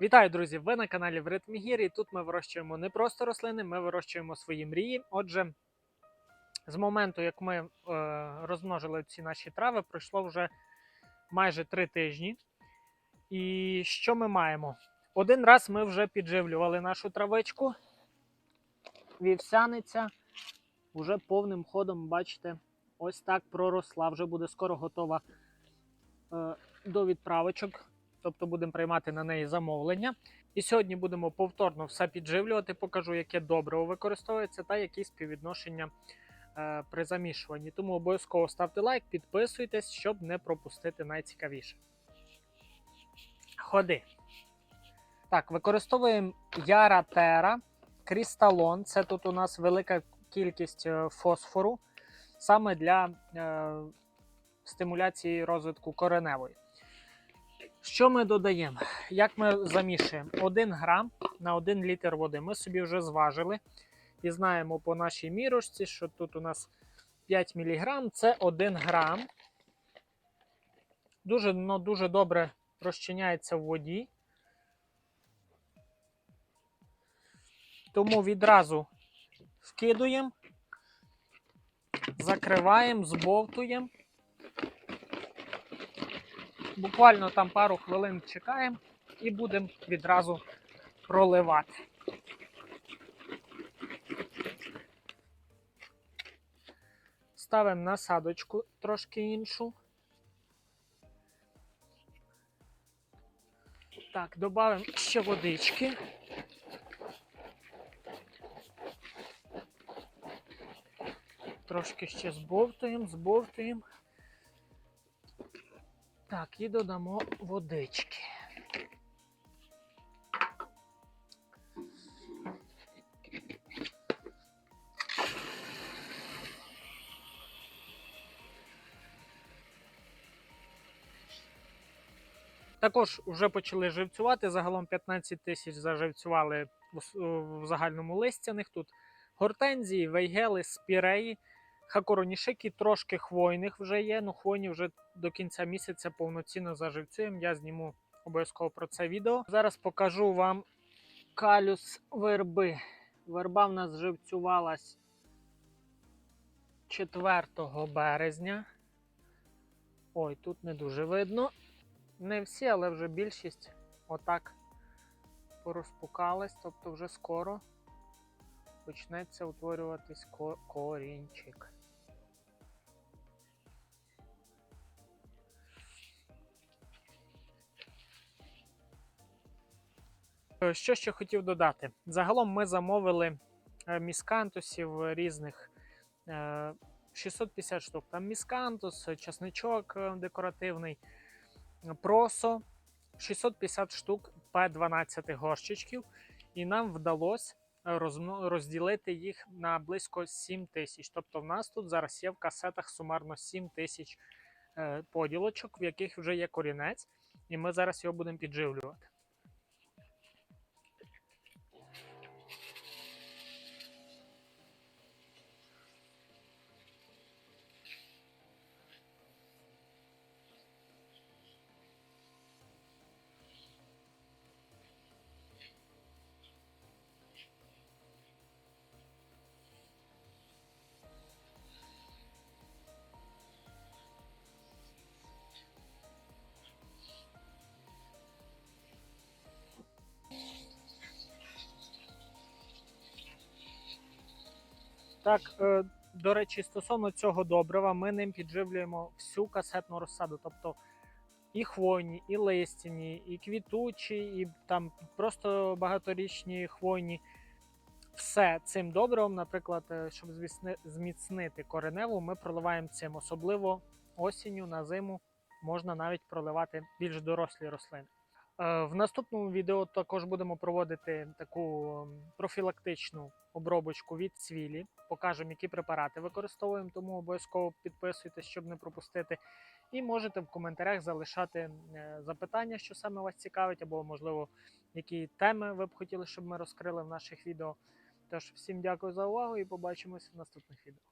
Вітаю, друзі! Ви на каналі В Ритмі і тут ми вирощуємо не просто рослини, ми вирощуємо свої мрії. Отже, з моменту, як ми е, розмножили ці наші трави, пройшло вже майже три тижні. І що ми маємо? Один раз ми вже підживлювали нашу травичку. Вівсяниця вже повним ходом, бачите, ось так проросла. Вже буде скоро готова е, до відправочок тобто будемо приймати на неї замовлення. І сьогодні будемо повторно все підживлювати, покажу, яке добриво використовується та які співвідношення е, при замішуванні. Тому обов'язково ставте лайк, підписуйтесь, щоб не пропустити найцікавіше. Ходи. Так, використовуємо Яра Тера, Крісталон. Це тут у нас велика кількість е, фосфору саме для е, стимуляції розвитку кореневої. Що ми додаємо? Як ми замішуємо? 1 грам на 1 літр води. Ми собі вже зважили і знаємо по нашій мірочці, що тут у нас 5 мг це 1 грам. Дуже, ну, дуже добре розчиняється в воді. Тому відразу вкидуємо, закриваємо, збовтуємо. Буквально там пару хвилин чекаємо і будемо відразу проливати. Ставимо насадочку трошки іншу. Так, додаємо ще водички. Трошки ще збовтуємо, збовтуємо. Так, і додамо водички. Також вже почали живцювати. Загалом 15 тисяч заживцювали в, загальному листяних. Тут гортензії, вейгели, спіреї. Хакоронішики трошки хвойних вже є. Ну, хвойні вже до кінця місяця повноцінно заживцюємо. Я зніму обов'язково про це відео. Зараз покажу вам калюс верби. Верба в нас живцювалась 4 березня. Ой, тут не дуже видно. Не всі, але вже більшість отак порозпукалась, тобто вже скоро почнеться утворюватись корінчик. Що ще хотів додати? Загалом ми замовили е, міскантусів різних е, 650 штук. Там міскантус, часничок е, декоративний, просо, 650 штук П12 горщичків, і нам вдалося розділити їх на близько 7 тисяч. Тобто в нас тут зараз є в касетах сумарно 7 тисяч е, поділочок, в яких вже є корінець, і ми зараз його будемо підживлювати. Так, е, до речі, стосовно цього добрива, ми ним підживлюємо всю касетну розсаду. Тобто і хвойні, і листяні, і квітучі, і там просто багаторічні хвойні. Все цим добривом, наприклад, е, щоб зміцнити кореневу, ми проливаємо цим. Особливо осінню на зиму можна навіть проливати більш дорослі рослини. Е, В наступному відео також будемо проводити таку ем, профілактичну обробочку від цвілі. Покажемо, які препарати використовуємо, тому обов'язково підписуйтесь, щоб не пропустити. І можете в коментарях залишати е, запитання, що саме вас цікавить, або, можливо, які теми ви б хотіли, щоб ми розкрили в наших відео. Тож, всім дякую за увагу і побачимось в наступних відео.